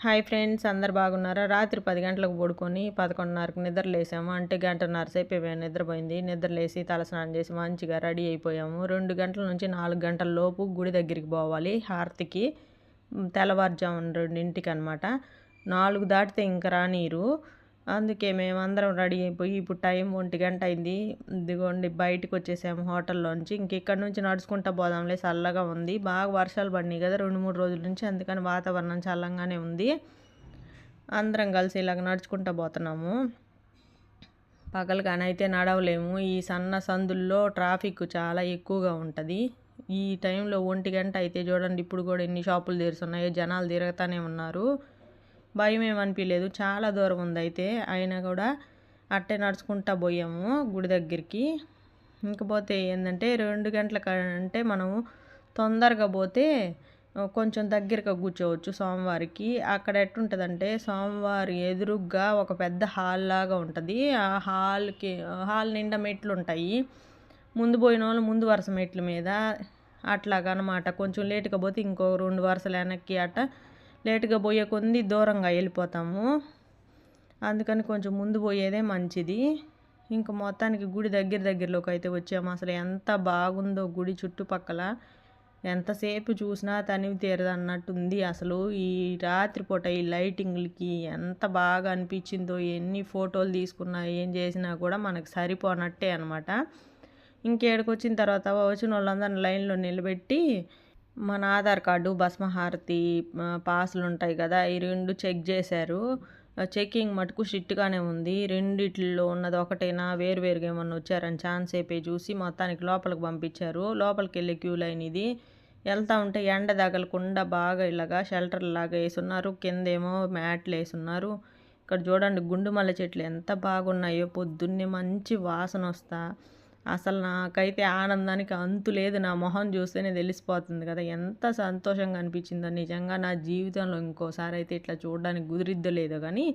Hi friends అందరు బాగున్నారా? రాత్రి పది గంటలకు పడుకొని పదకొండున్నరకు నిద్ర లేసాము అంటే గంటన్నర సేపు మేము నిద్రపోయింది. నిద్ర లేసి తలస్నానం చేసి మంచిగా రెడీ అయిపోయాము. రెండు గంటల నుంచి నాలుగు గంటల లోపు గుడి దగ్గరికి పోవాలి. హారతికి తెల్లవారుజామున రెండింటికి అనమాట నాలుగు దాటితే ఇంకా రానీరు. అందుకే మేమందరం రెడీ అయిపోయి ఇప్పుడు టైం ఒంటి గంట అయింది. ఇదిగోండి బయటకు వచ్చేసాము హోటల్లోంచి. ఇంక ఇక్కడ నుంచి నడుచుకుంటా పోదాంలే చల్లగా ఉంది. బాగా వర్షాలు పడినాయి కదా రెండు మూడు రోజుల నుంచి. అందుకని వాతావరణం చల్లంగానే ఉంది. అందరం కలిసి ఇలాగ నడుచుకుంటా పోతున్నాము. పగలగానైతే నడవలేము. ఈ సన్న సందుల్లో ట్రాఫిక్ చాలా ఎక్కువగా ఉంటుంది. ఈ టైంలో ఒంటి గంట అయితే చూడండి ఇప్పుడు కూడా ఎన్ని షాపులు తెరుస్తున్నాయో జనాలు తిరుగుతూనే ఉన్నారు. భయం ఏమనిపించలేదు చాలా దూరం ఉంది అయితే. అయినా కూడా అట్టే నడుచుకుంటా పోయాము గుడి దగ్గరికి. ఇంకపోతే ఏంటంటే రెండు గంటల కంటే మనము తొందరగా పోతే కొంచెం దగ్గరగా కూర్చోవచ్చు సోమవారికి అక్కడ ఎట్టుంటుందంటే సోమవారి ఎదురుగ్గా ఒక పెద్ద హాల్ లాగా ఉంటుంది. ఆ హాల్కి హాల్ నిండా మెట్లు ఉంటాయి ముందు పోయిన వాళ్ళు ముందు వరుస మెట్ల మీద అట్లాగనమాట. కొంచెం లేటుగా పోతే ఇంకో రెండు వరుసలు వెనక్కి అట్ట లేటుగా పోయే కొంది దూరంగా వెళ్ళిపోతాము. అందుకని కొంచెం ముందు పోయేదే మంచిది. ఇంక మొత్తానికి గుడి దగ్గర దగ్గరలోకి అయితే వచ్చాము. అసలు ఎంత బాగుందో గుడి చుట్టుపక్కల. ఎంతసేపు చూసినా తనివి తీరదన్నట్టుంది అసలు ఈ రాత్రిపూట ఈ లైటింగ్లకి ఎంత బాగా అనిపించిందో ఎన్ని ఫోటోలు తీసుకున్నా ఏం చేసినా కూడా మనకు సరిపోనట్టే అనమాట ఇంకేడికి వచ్చిన తర్వాత వచ్చిన వాళ్ళందరిని లైన్లో నిలబెట్టి మన ఆధార్ కార్డు భస్మహారతి పాస్లు ఉంటాయి కదా ఈ రెండు చెక్ చేశారు. చెకింగ్ మటుకు స్ట్రిక్ట్గానే ఉంది. రెండిట్లో ఉన్నది ఒకటేనా? వేరువేరుగా ఏమన్నా వచ్చారని ఛాన్స్ అయిపోయి చూసి మొత్తానికి లోపలికి పంపించారు. లోపలికి వెళ్ళే క్యూ లైన్ ఇది. వెళ్తా ఉంటే ఎండ తగలకుండా బాగా ఇలాగా షెల్టర్ లాగా వేసున్నారు. కిందేమో మ్యాట్లు వేసున్నారు. ఇక్కడ చూడండి గుండుమల్ల చెట్లు ఎంత బాగున్నాయో. పొద్దున్నే మంచి వాసన వస్తా. అసలు నాకైతే ఆనందానికి అంతు లేదు. నా మొహం చూస్తేనే తెలిసిపోతుంది కదా. ఎంత సంతోషంగా అనిపించిందో. నిజంగా నా జీవితంలో ఇంకోసారి అయితే ఇట్లా చూడడానికి కుదిరిద్దో లేదో కానీ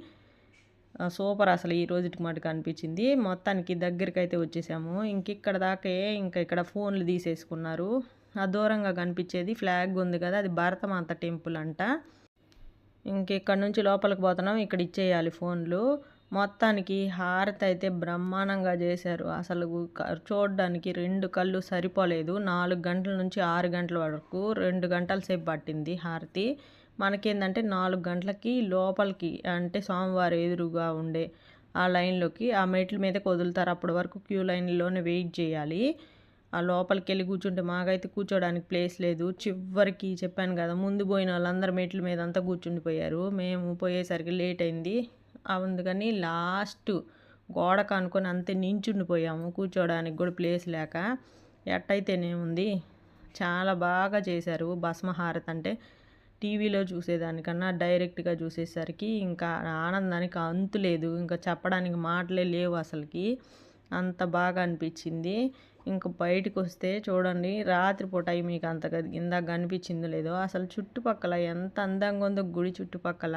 సూపర్ అసలు ఈ రోజుకి మటుకు అనిపించింది. మొత్తానికి దగ్గరికి అయితే వచ్చేసాము. ఇంక ఇక్కడ దాకే ఇంకా ఇక్కడ ఫోన్లు తీసేసుకున్నారు. ఆ దూరంగా కనిపించేది ఫ్లాగ్ ఉంది కదా. అది భారతమాత టెంపుల్ అంట. ఇంక ఇక్కడ నుంచి లోపలికి పోతున్నాం. ఇక్కడ ఇచ్చేయాలి ఫోన్లు. మొత్తానికి హారతి అయితే బ్రహ్మాండంగా చేశారు. అసలు చూడడానికి రెండు కళ్ళు సరిపోలేదు. నాలుగు గంటల నుంచి ఆరు గంటల వరకు రెండు గంటల సేపు పట్టింది హారతి. మనకేందంటే నాలుగు గంటలకి లోపలికి అంటే స్వామివారి ఎదురుగా ఉండే ఆ లైన్లోకి ఆ మెట్ల మీదకి వదులుతారు. అప్పటి వరకు క్యూ లైన్లోనే వెయిట్ చేయాలి. ఆ లోపలికి వెళ్ళి కూర్చుంటే మాకైతే కూర్చోడానికి ప్లేస్ లేదు. చివరికి చెప్పాను కదా ముందు పోయిన వాళ్ళందరూ మెట్ల మీద అంతా కూర్చుండిపోయారు. మేము పోయేసరికి లేట్ అయింది. అందుకని లాస్ట్ గోడకు అనుకొని అంతే నించుండిపోయాము. కూర్చోడానికి కూడా ప్లేస్ లేక ఎట్టయితేనేముంది? చాలా బాగా చేశారు భస్మహారత్ అంటే టీవీలో చూసేదానికన్నా డైరెక్ట్గా చూసేసరికి ఇంకా ఆనందానికి అంతు లేదు. ఇంకా చెప్పడానికి మాటలే లేవు అసలుకి. అంత బాగా అనిపించింది. ఇంకా బయటకు వస్తే చూడండి రాత్రిపూట మీకు అంత ఇందాక కనిపించిందో లేదో అసలు చుట్టుపక్కల ఎంత అందంగా ఉందో గుడి చుట్టుపక్కల.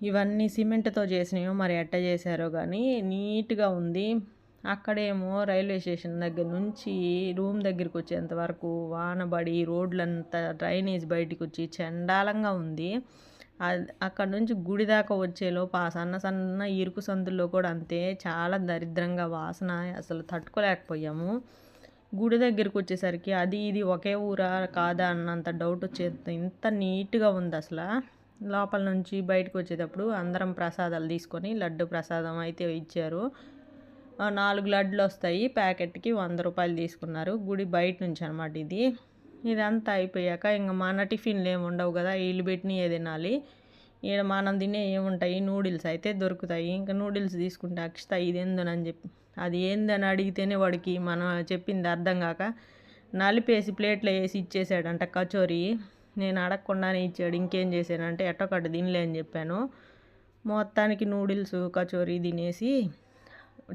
ఇవన్నీ సిమెంట్తో చేసినాయో మరి ఎట్ట చేశారో కానీ నీట్గా ఉంది. అక్కడేమో రైల్వే స్టేషన్ దగ్గర నుంచి రూమ్ దగ్గరికి వచ్చేంత వరకు వానబడి రోడ్లంతా డ్రైనేజ్ బయటికి వచ్చి చండాలంగా ఉంది. అక్కడ నుంచి గుడి దాకా వచ్చేలోపు ఆ సన్న సన్న ఇరుకు సందుల్లో కూడా అంతే చాలా దరిద్రంగా వాసన అసలు తట్టుకోలేకపోయాము. గుడి దగ్గరికి వచ్చేసరికి అది ఇది ఒకే ఊరా కాదా అన్నంత డౌట్ వచ్చే ఇంత నీట్గా ఉంది అసలు. లోపల నుంచి బయటకు వచ్చేటప్పుడు అందరం ప్రసాదాలు తీసుకొని లడ్డు ప్రసాదం అయితే ఇచ్చారు. నాలుగు లడ్లు వస్తాయి. ప్యాకెట్కి వంద రూపాయలు తీసుకున్నారు. గుడి బయట నుంచి అనమాట ఇది. ఇదంతా అయిపోయాక ఇంకా మన టిఫిన్లు ఏమి ఉండవు కదా వీళ్ళు ఏ తినాలి. ఈడ మనం తినే ఏముంటాయి? నూడిల్స్ అయితే దొరుకుతాయి. ఇంకా నూడిల్స్ తీసుకుంటే అక్షత ఇది ఏందోనని చెప్పి అది ఏందని అడిగితేనే వాడికి మనం చెప్పింది అర్థం కాక నలిపేసి ప్లేట్లో వేసి ఇచ్చేసాడంట కచోరీ. నేను అడగకుండానే ఇచ్చాడు. ఇంకేం చేశానంటే ఎట్టొకటి తినలే అని చెప్పాను. మొత్తానికి నూడిల్స్ కచోరీ తినేసి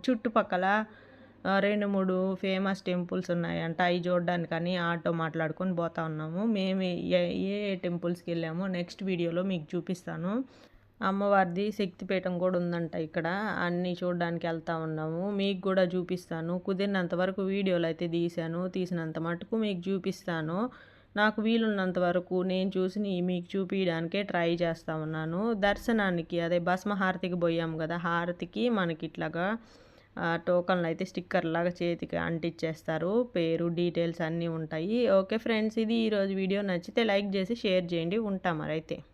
చుట్టుపక్కల రెండు మూడు ఫేమస్ టెంపుల్స్ ఉన్నాయంట. అవి చూడడానికని ఆటో మాట్లాడుకొని పోతా ఉన్నాము. మేము ఏ ఏ టెంపుల్స్కి వెళ్ళామో నెక్స్ట్ వీడియోలో మీకు చూపిస్తాను. అమ్మవారిది శక్తిపీఠం కూడా ఉందంట ఇక్కడ. అన్నీ చూడడానికి వెళ్తా ఉన్నాము. మీకు కూడా చూపిస్తాను. కుదిరినంత వరకు వీడియోలు అయితే తీశాను. తీసినంత మటుకు మీకు చూపిస్తాను. నాకు వీలున్నంత వరకు నేను చూసి మీకు చూపించడానికే ట్రై చేస్తూ ఉన్నాను. దర్శనానికి అదే భస్మ హారతికి పోయాము కదా హారతికి మనకి ఇట్లాగా టోకన్లు అయితే స్టిక్కర్ లాగా చేతికి అంటిచ్చేస్తారు. పేరు డీటెయిల్స్ అన్నీ ఉంటాయి. ఓకే ఫ్రెండ్స్ ఇది ఈరోజు వీడియో నచ్చితే లైక్ చేసి షేర్ చేయండి. ఉంటాం మరి అయితే.